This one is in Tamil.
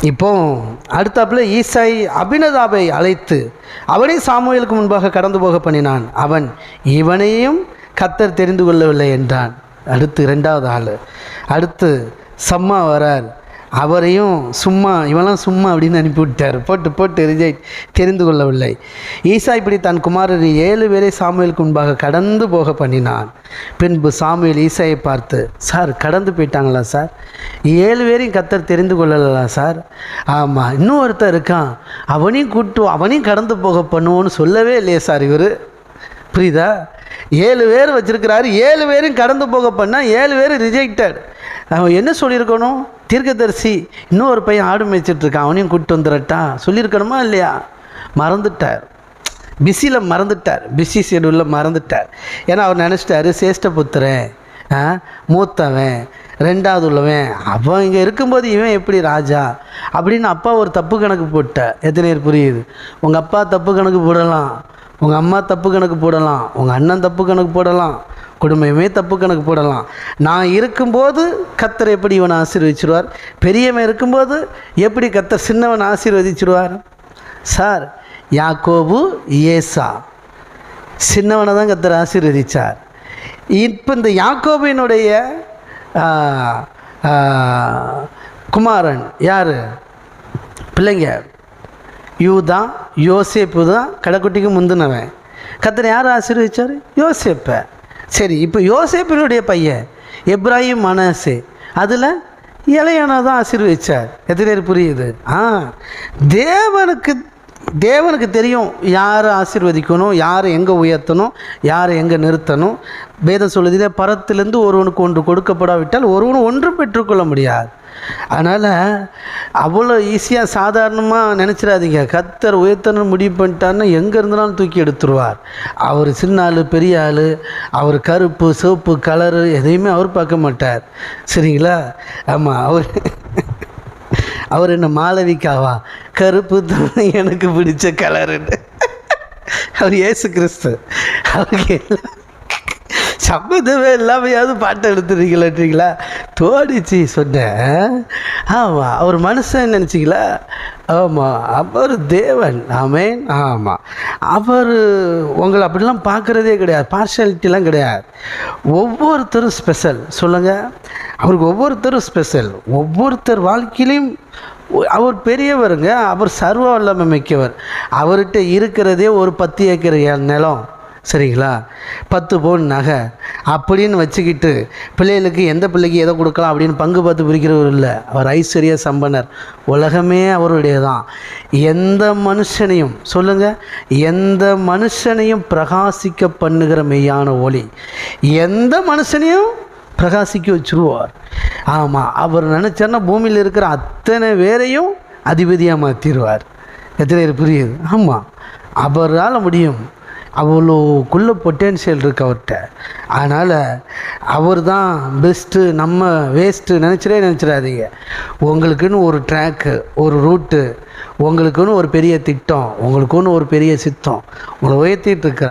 இப்போ அடுத்தாப்புல ஈசாய் அபினதாபை அழைத்து அவனை சாமுவேலுக்கு முன்பாக கடந்து போக பண்ணினான். அவன் இவனையும் கத்தர் தெரிந்து கொள்ளவில்லை என்றான். அடுத்து இரண்டாவது ஆள். அடுத்து சம்மா வரார். அவரையும் சும்மா இவெல்லாம் சும்மா அப்படின்னு அனுப்பிவிட்டார் போட்டு போட்டு ரிஜெக்ட் தெரிந்து கொள்ளவில்லை. ஈசா இப்படி தன் குமாரரை ஏழு பேரை சாமுவேலுக்கு முன்பாக கடந்து போக பண்ணினான். பின்பு சாமுவேல் ஈசாயை பார்த்து சார் கடந்து போயிட்டாங்களா சார்? ஏழு பேரையும் கத்தர் தெரிந்து கொள்ளலாம் சார். ஆமாம் இன்னும் ஒருத்தர் இருக்கான். அவனையும் கூட்டு அவனையும் கடந்து போக பண்ணுவோன்னு சொல்லவே இல்லையே சார் இவர். புரியுதா? ஏழு பேர் வச்சுருக்கிறாரு. ஏழு பேரையும் கடந்து போக பண்ணால் ஏழு பேர் ரிஜெக்டட் அவன் என்ன சொல்லியிருக்கணும்? தீர்க்கதரிசி இன்னும் ஒரு பையன் ஆடு மேய்ச்சிட்ருக்கான் அவனையும் கூப்பிட்டு வந்துடட்டா சொல்லியிருக்கணுமா இல்லையா? மறந்துட்டார். பிஸியில் மறந்துட்டார். பிஸி ஷெடியூலில் மறந்துட்டார். ஏன்னா அவர் நினச்சிட்டாரு சேஷ்ட புத்திரன் ஆ, மூத்தவன் ரெண்டாவது உள்ளவன். அவன் இங்கே இருக்கும்போது இவன் எப்படி ராஜா? அப்படின்னு அப்பா ஒரு தப்பு கணக்கு போட்ட எத்தனை பேர் புரியுது? உங்கள் அப்பா தப்பு கணக்கு போடலாம். உங்கள் அம்மா தப்பு கணக்கு போடலாம். உங்கள் அண்ணன் தப்பு கணக்கு போடலாம். குடும்பமே தப்பு கணக்கு போடலாம். நான் இருக்கும்போது கத்தர் எப்படி இவனை ஆசீர்வதிச்சிருவார்? பெரியவன் இருக்கும்போது எப்படி கத்தர் சின்னவன் ஆசீர்வதிச்சிருவார்? சார் யாக்கோபு ஏசா. சின்னவனை தான் கத்தர் ஆசீர்வதிச்சார். இப்போ இந்த யாக்கோபினுடைய குமாரன் யார்? பிள்ளைங்க. யூதா யோசேப்பு தான் கடைக்குட்டிக்கு முந்தினவன். கத்தர் யார் ஆசீர்வதிச்சார்? யோசேப்பை. சரி இப்போ யோசேப்பினுடைய பையன் எப்ராஹிம் மனசு அதில் இளையனா தான் ஆசீர்வதிச்சார். எத்தனை பேர் புரியுது? ஆ தேவனுக்கு தேவனுக்கு தெரியும் யாரை ஆசீர்வதிக்கணும் யாரை எங்கே உயர்த்தணும் யாரை எங்கே நிறுத்தணும். வேதம் சொல்லுதிலே பரத்திலேருந்து ஒருவனுக்கு ஒன்று கொடுக்கப்படாவிட்டால் ஒருவனும் ஒன்றும் பெற்றுக்கொள்ள முடியாது. அதனால் அவ்வளோ ஈஸியாக சாதாரணமாக நினச்சிடாதீங்க. கத்தர் உயர்த்தணும் முடிவு பண்ணிட்டாருன்னா எங்கே இருந்தாலும் தூக்கி எடுத்துருவார். அவர் சின்ன ஆள் பெரிய ஆள் அவர் கருப்பு சிவப்பு கலரு எதையுமே அவர் பார்க்க மாட்டார். சரிங்களா? ஆமாம் அவர் அவர் என்ன மாளவிக்காவா? கருப்பு தான் எனக்கு பிடிச்ச கலருன்னு. அவர் ஏசு கிறிஸ்து. அவருக்கு எல்லாம் சம்மந்தமே இல்லாமையாவது பாட்டை எடுத்துருக்கீங்களா தோடிச்சு சொன்னேன். ஆமாம் அவர் மனுஷன் நினச்சிங்களா? ஆமாம் அவர் தேவன். ஆமேன் ஆமாம் அவர் உங்களை அப்படிலாம் பார்க்குறதே கிடையாது. பார்ஷாலிட்டிலாம் கிடையாது. ஒவ்வொருத்தரும் ஸ்பெஷல் சொல்லுங்கள் அவருக்கு ஒவ்வொருத்தரும் ஸ்பெஷல் ஒவ்வொருத்தர் வாழ்க்கையிலையும் அவர் பெரியவருங்க. அவர் சர்வ வல்லமை மிக்கவர். அவர்கிட்ட இருக்கிறதே ஒரு பத்து ஏக்கர் நிலம். சரிங்களா? பத்து பவுன் நகை. அப்படின்னு வச்சுக்கிட்டு பிள்ளைகளுக்கு எந்த பிள்ளைக்கு எதை கொடுக்கலாம் அப்படின்னு பங்கு பார்த்து பிரிக்கிறவர் இல்லை. அவர் ஐஸ்வர்ய சம்பனர். உலகமே அவருடைய தான் எந்த மனுஷனையும் சொல்லுங்கள் எந்த மனுஷனையும் பிரகாசிக்க பண்ணுகிற மெய்யான ஒளி. எந்த மனுஷனையும் பிரகாசிக்க வச்சுருவார். ஆமாம் அவர் நினச்சார்னா பூமியில் இருக்கிற அத்தனை பேரையும் அதிபதியாக மாற்றிடுவார் எத்தனை பேர் புரியுது? ஆமாம் அவரால் முடியும். அவ்வளோக்குள்ளே பொட்டென்ஷியல் இருக்கு அவர்கிட்ட. அதனால் அவர் தான் பெஸ்ட்டு நம்ம வேஸ்ட்டு நினச்சிடே நினச்சிடாதீங்க. உங்களுக்குன்னு ஒரு ட்ராக்கு ஒரு ரூட்டு உங்களுக்குன்னு ஒரு பெரிய திட்டம் உங்களுக்குன்னு ஒரு பெரிய சித்தம் உங்களை உயர்த்திட்டு இருக்கிற